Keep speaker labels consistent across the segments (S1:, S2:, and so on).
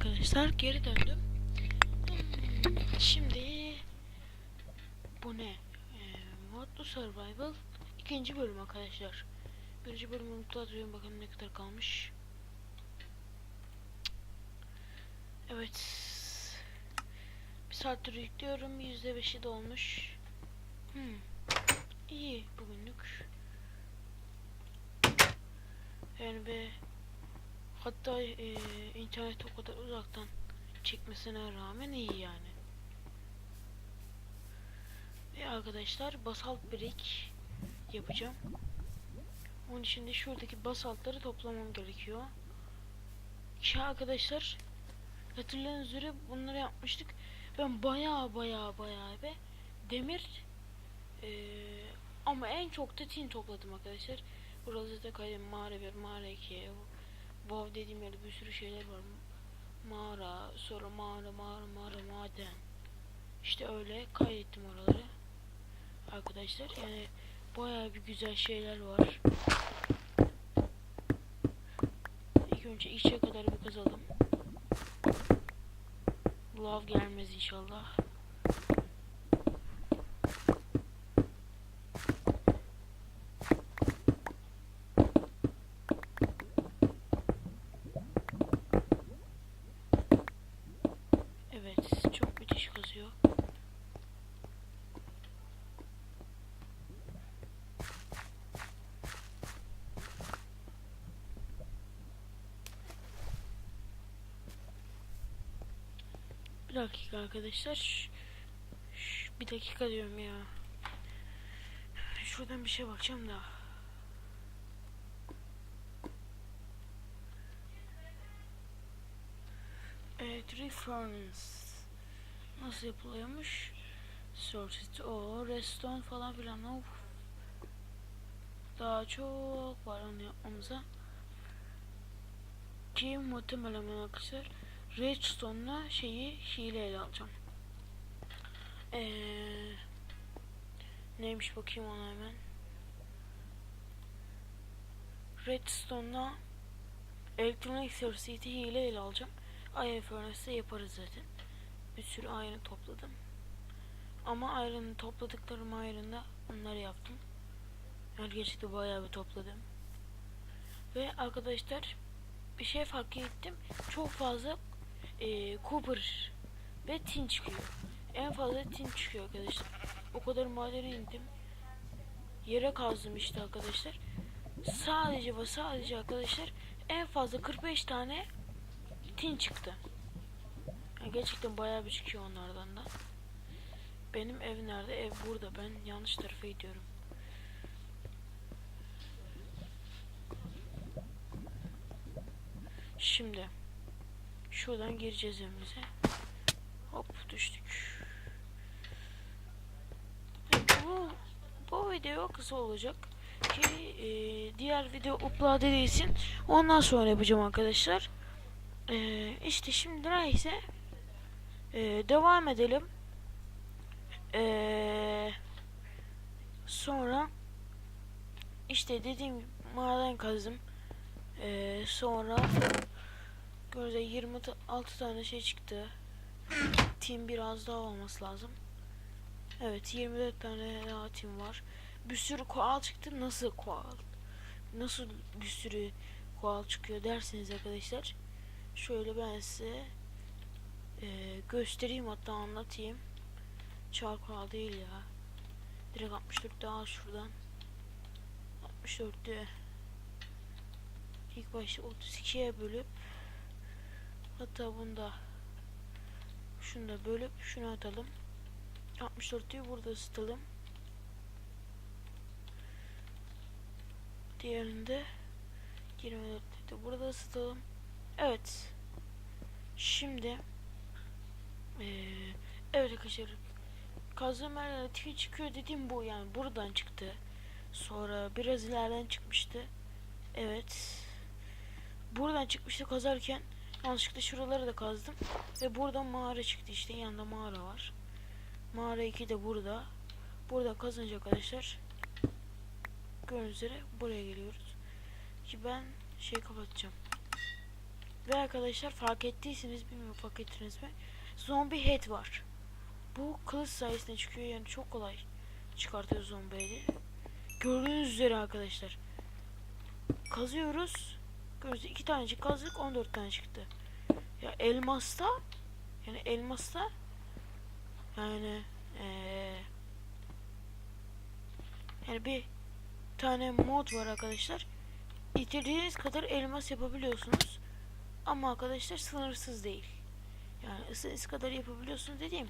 S1: arkadaşlar geri döndüm. Şimdi bu ne? Ee, Survival ikinci bölüm arkadaşlar. Birinci bölümü mutlu atıyorum bakalım ne kadar kalmış. Evet. Bir saattir yüklüyorum. Yüzde beşi dolmuş. Hmm. İyi bugünlük. Yani be hatta e, internet o kadar uzaktan çekmesine rağmen iyi yani. Ve arkadaşlar basalt brick yapacağım. Onun için de şuradaki basaltları toplamam gerekiyor. Ki arkadaşlar hatırladığınız üzere bunları yapmıştık. Ben baya baya baya be demir eee, ama en çok da tin topladım arkadaşlar. Burada zaten kaydım mağara 1, mağara 2, Wow dediğim yerde bir sürü şeyler var. Mağara, sonra mağara, mağara, mağara, maden. İşte öyle kaydettim oraları. Arkadaşlar yani bayağı bir güzel şeyler var. İlk önce içe kadar bir kazalım. Love gelmez inşallah. Evet, çok müthiş kazıyor. Bir dakika arkadaşlar. Ş- ş- bir dakika diyorum ya. Şuradan bir şey bakacağım da. Evet, reference. Nasıl yapılıyormuş? Sorted o, redstone falan filan. Of. Daha çok var onu yapmamıza. Ki muhtemelen arkadaşlar redstone'la şeyi hileyle alacağım. Ee, neymiş bakayım ona hemen. Redstone'la Electronic Circuit'i hileyle alacağım. Iron Furnace'ı yaparız zaten. Bir sürü iron topladım. Ama iron'ı topladıklarım iron'da onları yaptım. Yani gerçekten bayağı bir topladım. Ve arkadaşlar bir şey fark ettim. Çok fazla e, Cooper ve tin çıkıyor. En fazla tin çıkıyor arkadaşlar. O kadar madene indim. Yere kazdım işte arkadaşlar. Sadece ve sadece arkadaşlar en fazla 45 tane tin çıktı. Yani gerçekten bayağı bir çıkıyor onlardan da. Benim ev nerede? Ev burada. Ben yanlış tarafa gidiyorum. Şimdi şuradan gireceğiz evimize. Hop düştük. Bu, bu video kısa olacak ki e, diğer video upload edilsin. Ondan sonra yapacağım arkadaşlar. E, işte şimdi neyse e, devam edelim. E, sonra işte dediğim maden kazdım. E, sonra Gördüğünüz 26 tane şey çıktı. Team biraz daha olması lazım. Evet 24 tane daha team var. Bir sürü koal çıktı. Nasıl koal? Nasıl bir sürü koal çıkıyor derseniz arkadaşlar. Şöyle ben size e, göstereyim hatta anlatayım. Çar koal değil ya. Direkt 64 daha şuradan. 64'te ilk başta 32'ye bölüp Hatta bunda şunu da bölüp şunu atalım. 64'ü burada ısıtalım. Diğerinde 24'ü de burada ısıtalım. Evet. Şimdi ee, evet arkadaşlar yerlerde tweet çıkıyor dediğim bu yani buradan çıktı. Sonra biraz ileriden çıkmıştı. Evet. Buradan çıkmıştı kazarken Yanlışlıkla şuraları da kazdım. Ve buradan mağara çıktı işte. Yanında mağara var. Mağara 2 de burada. Burada kazınca arkadaşlar. Gördüğünüz üzere buraya geliyoruz. Ki ben şey kapatacağım. Ve arkadaşlar fark ettiyseniz bilmiyorum fark ettiniz mi? Zombie head var. Bu kılıç sayesinde çıkıyor yani çok kolay çıkartıyor zombi head'i. Gördüğünüz üzere arkadaşlar. Kazıyoruz. Gördüğünüz iki tanecik kazdık 14 tane çıktı. Ya elmasta yani elmasta yani eee yani bir tane mod var arkadaşlar. İstediğiniz kadar elmas yapabiliyorsunuz. Ama arkadaşlar sınırsız değil. Yani istediğiniz kadar yapabiliyorsunuz dediğim.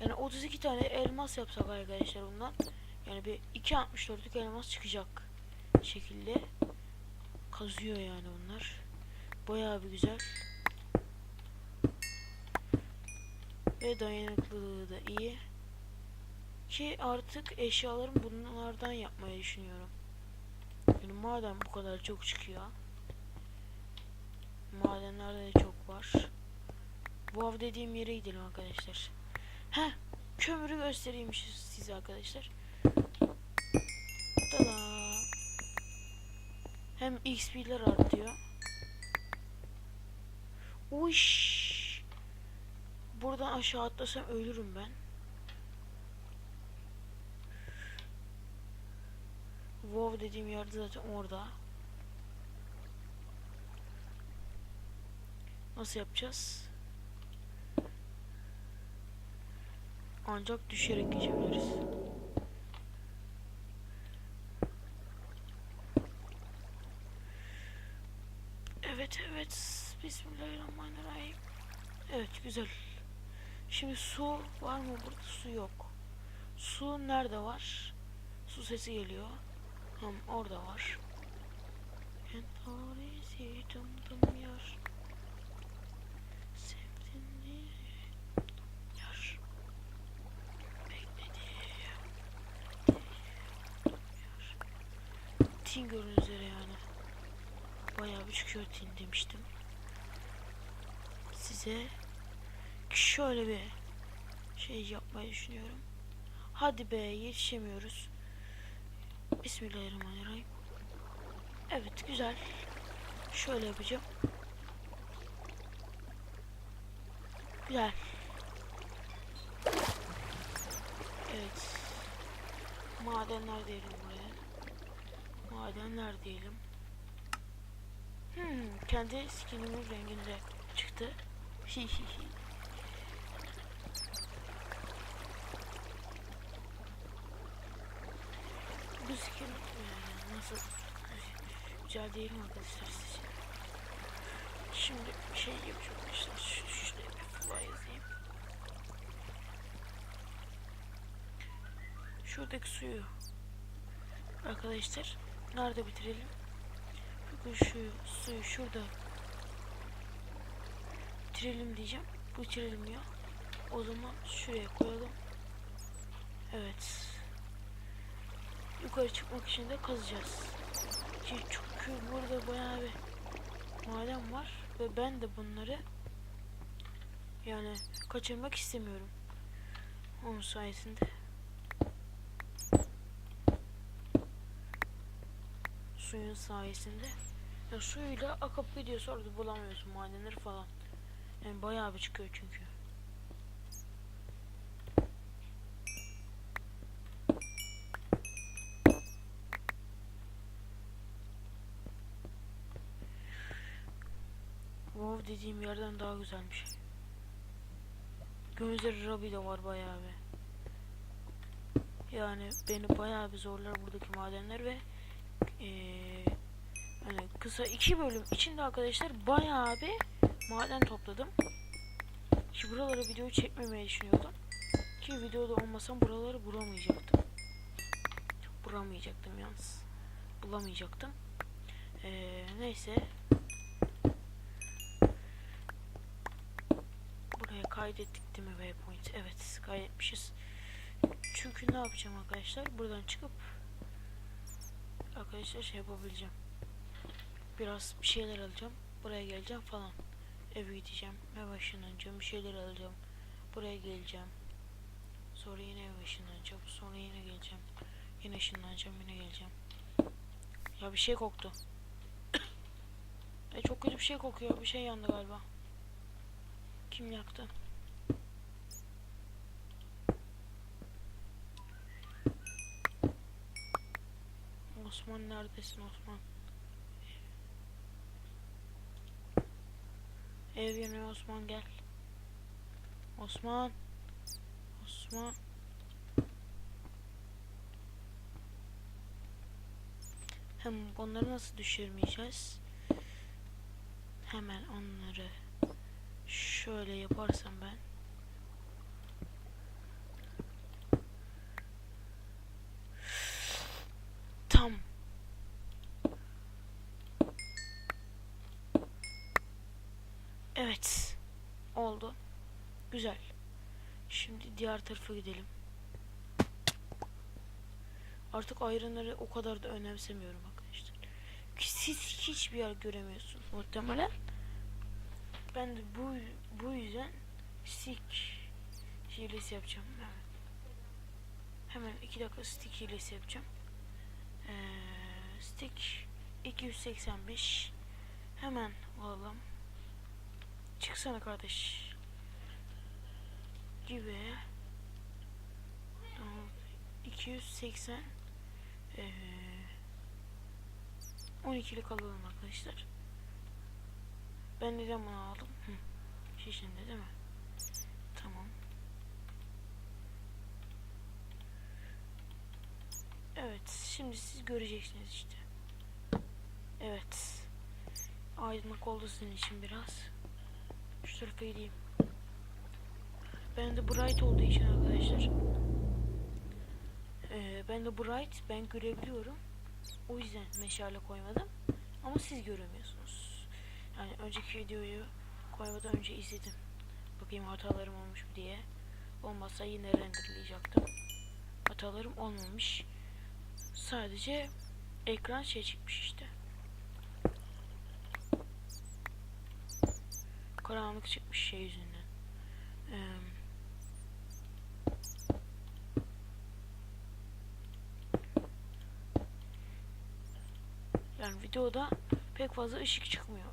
S1: Yani 32 tane elmas yapsak arkadaşlar bundan. Yani bir 2.64'lük elmas çıkacak şekilde kazıyor yani bunlar. Bayağı bir güzel. Ve dayanıklılığı da iyi. Ki artık eşyalarımı bunlardan yapmayı düşünüyorum. Yani madem bu kadar çok çıkıyor. Madenlerde de çok var. Bu av dediğim yere gidelim arkadaşlar. Heh, kömürü göstereyim size arkadaşlar. Hem XP'ler artıyor. Uş. Buradan aşağı atlasam ölürüm ben. WoW dediğim yerde zaten orada. Nasıl yapacağız? Ancak düşerek geçebiliriz. Evet evet. Bismillahirrahmanirrahim. Evet güzel. Şimdi su var mı burada? Su yok. Su nerede var? Su sesi geliyor. Hem orada var. Tin gördüğünüz üzere yani. Bayağı bir çıkıyor tin demiştim. Size şöyle bir şey yapmayı düşünüyorum. Hadi be yetişemiyoruz. Bismillahirrahmanirrahim. Evet güzel. Şöyle yapacağım. Güzel. Evet. Madenler diyelim buraya. Madenler diyelim. Hmm, kendi skinimin renginde çıktı. Hihihi. Bu skin nasıl güzel değil mi arkadaşlar sizce? Şimdi şey yapacağım arkadaşlar. Şu- Şuraya bir fly yazayım. Şuradaki suyu arkadaşlar nerede bitirelim? Bugün şu suyu şurada bitirelim diyeceğim. Bitirilmiyor. O zaman şuraya koyalım. Evet. Yukarı çıkmak için de kazacağız. Çünkü burada bayağı bir maden var ve ben de bunları yani kaçırmak istemiyorum. Onun sayesinde. Suyun sayesinde. Ya suyuyla akıp gidiyor sonra bulamıyorsun madenleri falan. Yani bayağı bir çıkıyor çünkü. WoW dediğim yerden daha güzelmiş. Gözleri Rabi de var bayağı bir. Yani beni bayağı bir zorlar buradaki madenler ve eee hani kısa iki bölüm içinde arkadaşlar bayağı bir maden topladım. Ki buraları videoyu çekmemeye düşünüyordum. Ki videoda olmasam buraları bulamayacaktım. Bulamayacaktım yalnız. Bulamayacaktım. Eee neyse. Buraya kaydettik değil mi waypoint? Evet kaydetmişiz. Çünkü ne yapacağım arkadaşlar? Buradan çıkıp arkadaşlar şey yapabileceğim. Biraz bir şeyler alacağım. Buraya geleceğim falan. Eve gideceğim. Ev ışınlanacağım. Bir şeyler alacağım. Buraya geleceğim. Sonra yine ev ışınlanacağım. Sonra yine geleceğim. Yine ışınlanacağım. Yine geleceğim. Ya bir şey koktu. E çok kötü bir şey kokuyor. Bir şey yandı galiba. Kim yaktı? Osman neredesin Osman? Ev yanıyor Osman gel. Osman. Osman. Hem onları nasıl düşürmeyeceğiz? Hemen onları şöyle yaparsam ben. Tam. Evet. Oldu. Güzel. Şimdi diğer tarafa gidelim. Artık ayrınları o kadar da önemsemiyorum arkadaşlar. Siz hiçbir yer göremiyorsunuz muhtemelen. Ben de bu bu yüzden stick hilesi yapacağım. Hemen. Hemen iki dakika stick hilesi yapacağım. Ee, stick 285 hemen alalım. Çıksana kardeş. Gibi. Tamam. 280 ee, 12'lik alalım arkadaşlar. Ben neden bunu aldım? Şişinde değil mi? Tamam. Evet. Şimdi siz göreceksiniz işte. Evet. Aydınlık oldu sizin için biraz. Şu tarafa gideyim. Ben de bright olduğu için arkadaşlar. Ee, ben de bright. Ben görebiliyorum. O yüzden meşale koymadım. Ama siz göremiyorsunuz. Yani önceki videoyu koymadan önce izledim. Bakayım hatalarım olmuş mu diye. Olmazsa yine renderlayacaktım. Hatalarım olmamış. Sadece ekran şey çıkmış işte. Karanlık çıkmış şey yüzünden. Ee, yani videoda pek fazla ışık çıkmıyor.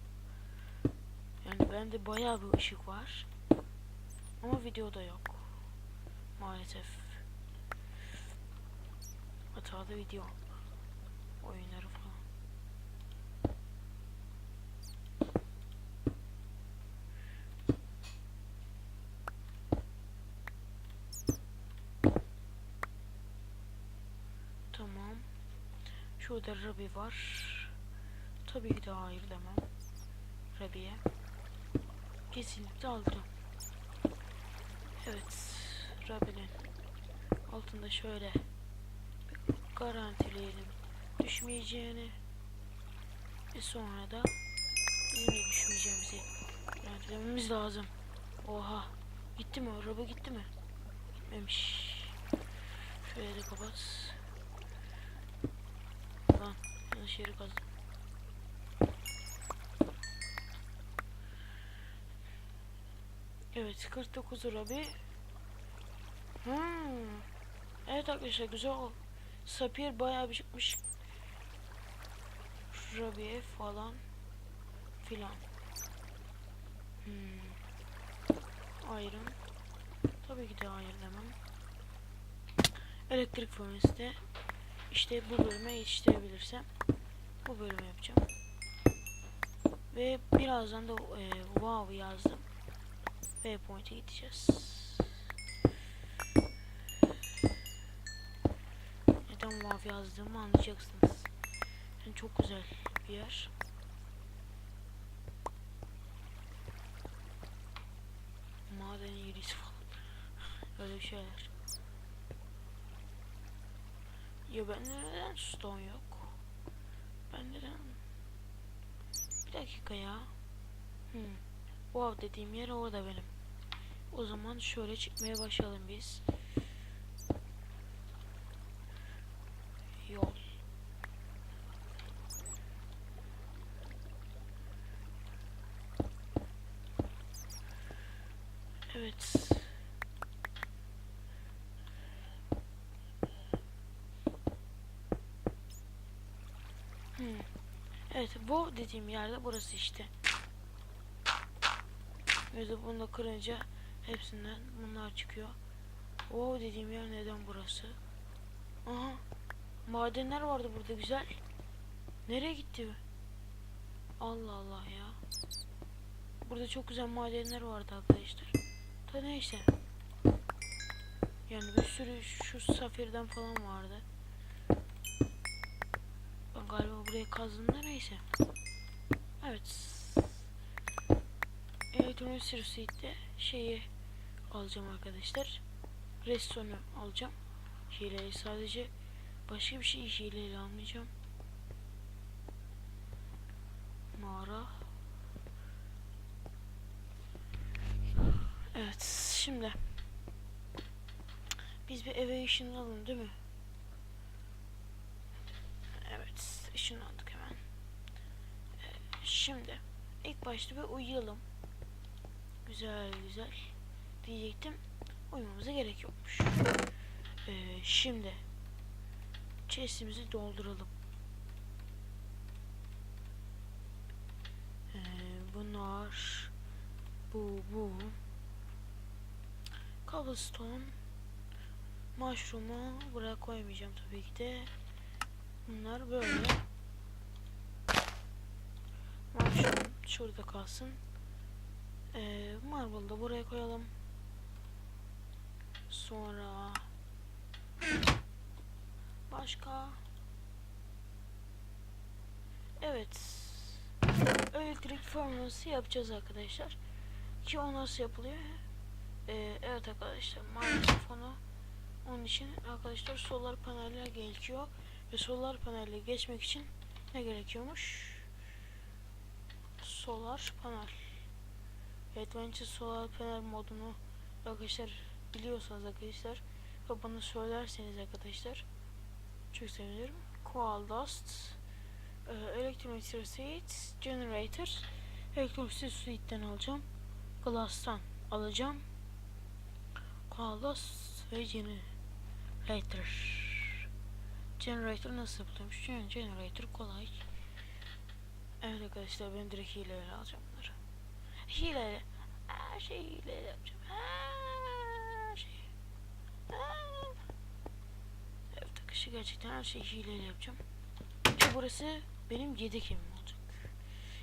S1: Yani bende bayağı bir ışık var. Ama videoda yok. Maalesef. Hatalı video. Oyunları falan. Tamam. Şurada Ruby var. Tabii ki de hayır demem. Ruby'ye. Kesinlikle aldım. Evet. Ruby'nin altında şöyle garantileyelim düşmeyeceğini ve sonra da de düşmeyeceğimizi garantilememiz lazım. Oha. Gitti mi? Araba gitti mi? Gitmemiş. Şöyle de kapat. Lan yanlış yeri kazdım. Evet 49 Rabi. Hmm. Evet arkadaşlar güzel o. Sapir bayağı bir çıkmış. Rabi'ye falan filan. Hmm. Iron. Tabii ki de hayır demem. Elektrik furnace'de işte bu bölüme yetiştirebilirsem bu bölümü yapacağım. Ve birazdan da e, wow yazdım. Waypoint'e gideceğiz. Neden wow yazdığımı anlayacaksınız. Yani çok güzel bir yer. Maden yerisi falan. Öyle şeyler. Ya bende neden stone yok? Ben neden? Bir dakika ya. Hmm. Wow dediğim yer orada benim. O zaman şöyle çıkmaya başlayalım biz. Yol. Evet. Hmm. Evet bu dediğim yerde burası işte. Ve bunu da kırınca hepsinden bunlar çıkıyor. O dediğim yer neden burası? Aha. Madenler vardı burada güzel. Nereye gitti? Allah Allah ya. Burada çok güzel madenler vardı arkadaşlar. Da neyse. Yani bir sürü şu safirden falan vardı. Ben galiba buraya kazdım da neyse. Evet. Elektronik Sirsuit'te şeyi alacağım arkadaşlar. Restonu alacağım. Hileyi sadece başka bir şey hileyle almayacağım. Mağara. Evet şimdi biz bir eve ışınlanalım değil mi? Evet ışınlandık hemen. Ee, şimdi ilk başta bir uyuyalım. Güzel güzel diyecektim. Uyumamıza gerek yokmuş. Ee, şimdi chest'imizi dolduralım. Ee, bunlar bu bu cobblestone mushroom'u buraya koymayacağım tabii ki de. Bunlar böyle. Mushroom şurada kalsın. Ee, marble da buraya koyalım. Sonra başka? Evet. Elektrik fırınası yapacağız arkadaşlar. Ki o nasıl yapılıyor? Ee, evet arkadaşlar maalesef onu onun için arkadaşlar solar paneller gerekiyor. Ve solar panelle geçmek için ne gerekiyormuş? Solar panel. Adventure solar panel modunu arkadaşlar biliyorsanız arkadaşlar ve bana söylerseniz arkadaşlar çok sevinirim. Coal Dust e, Electronic Suite Generator Electronic Suite'den alacağım. Glass'tan alacağım. Coal Dust ve Generator Generator nasıl yapılıyormuş? Generator kolay. Evet arkadaşlar ben direkt hileyle alacağım bunları. Hileyle. Her şeyi hileyle yapacağım. Her şey. Evet arkadaşlar gerçekten her şeyi hileyle yapacağım. Çünkü burası benim yedek evim olacak.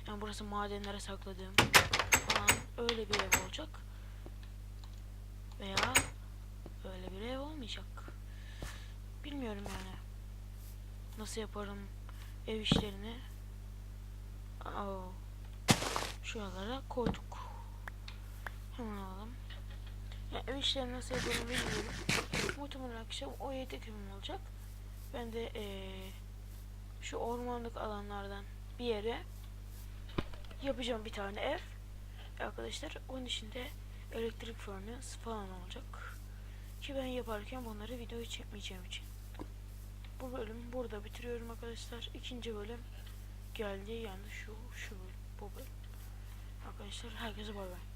S1: Yani burası madenlere sakladığım falan öyle bir ev olacak. Veya öyle bir ev olmayacak. Bilmiyorum yani. Nasıl yaparım ev işlerini. Oo. Şuralara koyduk. Hemen alalım. Ya ev işlerini nasıl yapıyorum bilmiyorum. Muhtemelen akşam o yedek evim olacak. Ben de ee, şu ormanlık alanlardan bir yere yapacağım bir tane ev. Arkadaşlar onun içinde elektrik furnace falan olacak. Ki ben yaparken bunları video çekmeyeceğim için. Bu bölüm burada bitiriyorum arkadaşlar. İkinci bölüm geldi yani şu şu bölüm, bu bölüm. Arkadaşlar herkese bay bay.